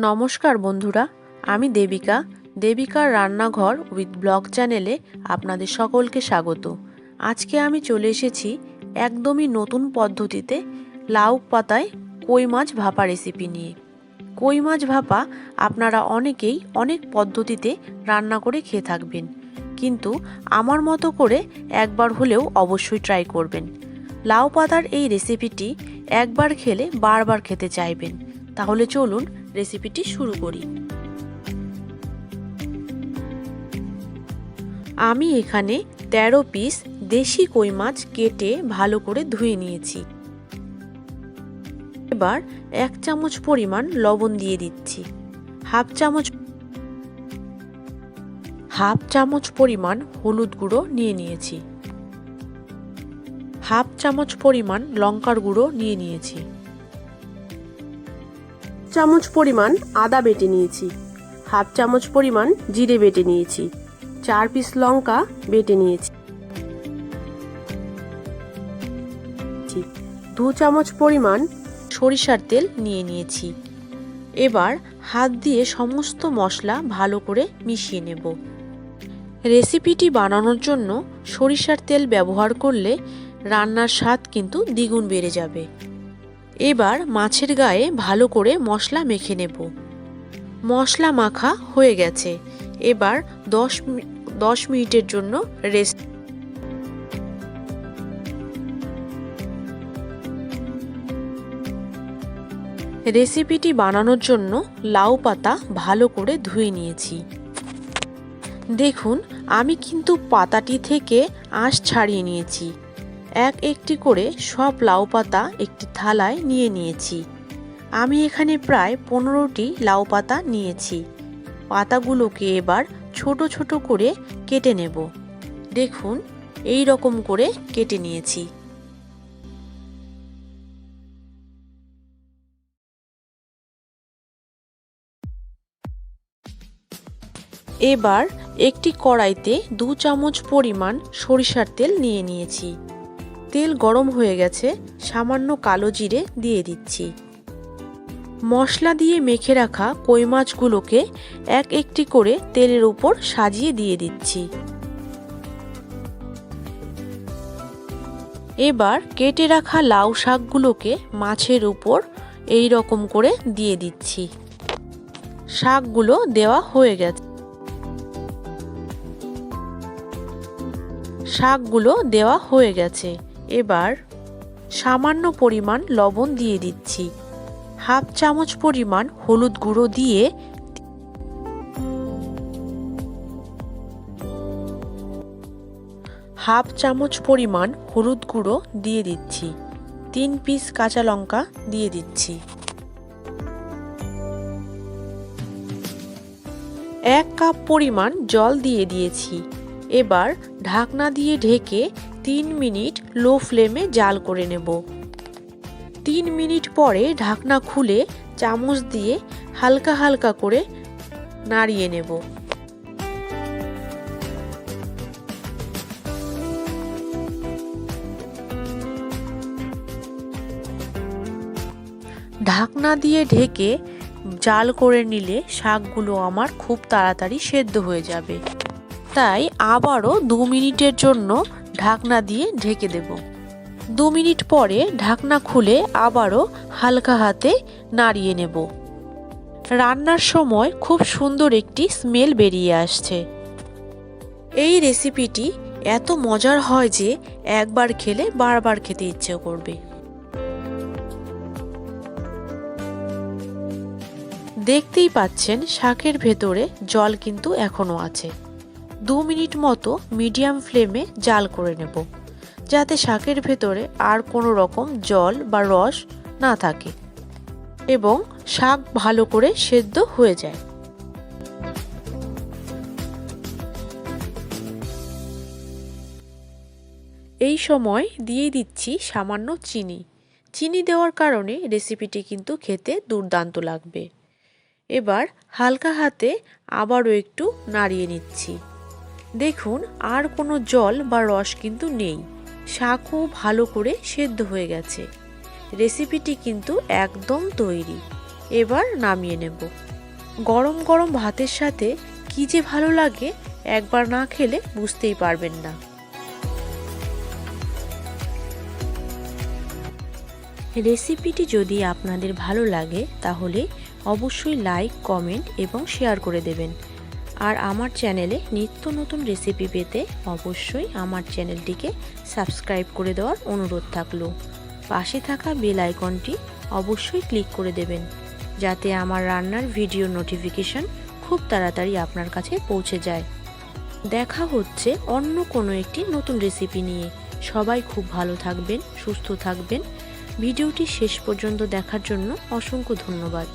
নমস্কার বন্ধুরা, আমি দেবিকা। দেবিকার রান্নাঘর উইথ ব্লগ চ্যানেলে আপনাদের সকলকে স্বাগত। আজকে আমি চলে এসেছি একদমই নতুন পদ্ধতিতে লাউ পাতায় কই মাছ ভাপা রেসিপি নিয়ে। কই মাছ ভাপা আপনারা অনেকেই অনেক পদ্ধতিতে রান্না করে খেয়ে থাকবেন। কিন্তু আমার মতো করে একবার হলেও অবশ্যই ট্রাই করবেন। লাউ পাতার এই রেসিপিটি একবার খেলে বারবার খেতে চাইবেন। তাহলে চলুন রেসিপিটি শুরু করি। আমি এখানে ১৩ পিস দেশি কই মাছ কেটে ভালো করে ধুয়ে নিয়েছি। এবার এক চামচ পরিমাণ লবণ দিয়ে দিচ্ছি। হাফ চামচ হাফ চামচ পরিমাণ হলুদ গুঁড়ো নিয়ে নিয়েছি। হাফ চামচ পরিমাণ লঙ্কার গুঁড়ো নিয়ে নিয়েছি। চামচ পরিমাণ আদা বেটে নিয়েছি। হাফ চামচ পরিমাণ জিরে বেটে নিয়েছি। চার পিস লঙ্কা বেটে নিয়েছি। দু চামচ পরিমাণ সরিষার তেল নিয়ে নিয়েছি। এবার হাত দিয়ে সমস্ত মশলা ভালো করে মিশিয়ে নেব। রেসিপিটি বানানোর জন্য সরিষার তেল ব্যবহার করলে রান্নার স্বাদ কিন্তু দ্বিগুণ বেড়ে যাবে। এবার মাছের গায়ে ভালো করে মশলা মেখে নেব। মশলা মাখা হয়ে গেছে। এবার দশ দশ মিনিটের জন্য রেস্ট রেসিপিটি বানানোর জন্য লাউ পাতা ভালো করে ধুয়ে নিয়েছি। দেখুন, আমি কিন্তু পাতাটি থেকে আঁশ ছাড়িয়ে নিয়েছি। এক একটি করে সব লাউ পাতা একটি থালায় নিয়ে নিয়েছি। আমি এখানে প্রায় পনেরোটি লাউ পাতা নিয়েছি। পাতাগুলোকে এবার ছোট ছোট করে কেটে নেব। দেখুন, এই রকম করে কেটে নিয়েছি। এবার একটি কড়াইতে দু চামচ পরিমাণ সরিষার তেল নিয়ে নিয়েছি। তেল গরম হয়ে গেছে, সামান্য কালো জিরে দিয়ে দিচ্ছি। মশলা দিয়ে মেখে রাখা কই মাছগুলোকে এক একটি করে তেলের উপর সাজিয়ে দিয়ে দিচ্ছি। এবার কেটে রাখা লাউ শাকগুলোকে মাছের উপর এই রকম করে দিয়ে দিচ্ছি। শাকগুলো দেওয়া হয়ে গেছে। শাকগুলো দেওয়া হয়ে গেছে। এবার সামান্য পরিমাণ লবণ দিয়ে দিচ্ছি। হাফ চামচ পরিমাণ হলুদ গুঁড়ো দিয়ে হাফ চামচ পরিমাণ হলুদ গুঁড়ো দিয়ে দিচ্ছি। তিন পিস কাঁচা লঙ্কা দিয়ে দিচ্ছি। এক কাপ পরিমাণ জল দিয়ে দিয়েছি। এবার ঢাকনা দিয়ে ঢেকে তিন মিনিট লো ফ্লেমে জাল করে নেব। তিন মিনিট পরে ঢাকনা খুলে চামচ দিয়ে হালকা হালকা করে নাড়িয়ে নেব। ঢাকনা দিয়ে ঢেকে জাল করে নিলে শাকগুলো আমার খুব তাড়াতাড়ি সেদ্ধ হয়ে যাবে। তাই আবারও দু মিনিটের জন্য ঢাকনা দিয়ে ঢেকে দেব। দু মিনিট পরে ঢাকনা খুলে আবারও হালকা হাতে নাড়িয়ে নেব। রান্নার সময় খুব সুন্দর একটি স্মেল বেরিয়ে আসছে। এই রেসিপিটি এত মজার হয় যে একবার খেলে বারবার খেতে ইচ্ছে করবে। দেখতেই পাচ্ছেন শাকের ভেতরে জল কিন্তু এখনও আছে। দু মিনিট মতো মিডিয়াম ফ্লেমে জাল করে নেব, যাতে শাকের ভেতরে আর কোনো রকম জল বা রস না থাকে এবং শাক ভালো করে সেদ্ধ হয়ে যায়। এই সময় দিয়ে দিচ্ছি সামান্য চিনি। চিনি দেওয়ার কারণে রেসিপিটি কিন্তু খেতে দুর্দান্ত লাগবে। এবার হালকা হাতে আবারও একটু নাড়িয়ে নিচ্ছি। দেখুন, আর কোনো জল বা রস কিন্তু নেই। শাকও ভালো করে সেদ্ধ হয়ে গেছে। রেসিপিটি কিন্তু একদম তৈরি। এবার নামিয়ে নেব। গরম গরম ভাতের সাথে কি যে ভালো লাগে, একবার না খেলে বুঝতেই পারবেন না। রেসিপিটি যদি আপনাদের ভালো লাগে, তাহলে অবশ্যই লাইক, কমেন্ট এবং শেয়ার করে দেবেন। আর আমার চ্যানেলে নিত্য নতুন রেসিপি পেতে অবশ্যই আমার চ্যানেলটিকে সাবস্ক্রাইব করে দেওয়ার অনুরোধ থাকল। পাশে থাকা বেল আইকনটি অবশ্যই ক্লিক করে দেবেন, যাতে আমার রান্নার ভিডিও নোটিফিকেশন খুব তাড়াতাড়ি আপনার কাছে পৌঁছে যায়। দেখা হচ্ছে অন্য কোনো একটি নতুন রেসিপি নিয়ে। সবাই খুব ভালো থাকবেন, সুস্থ থাকবেন। ভিডিওটি শেষ পর্যন্ত দেখার জন্য অসংখ্য ধন্যবাদ।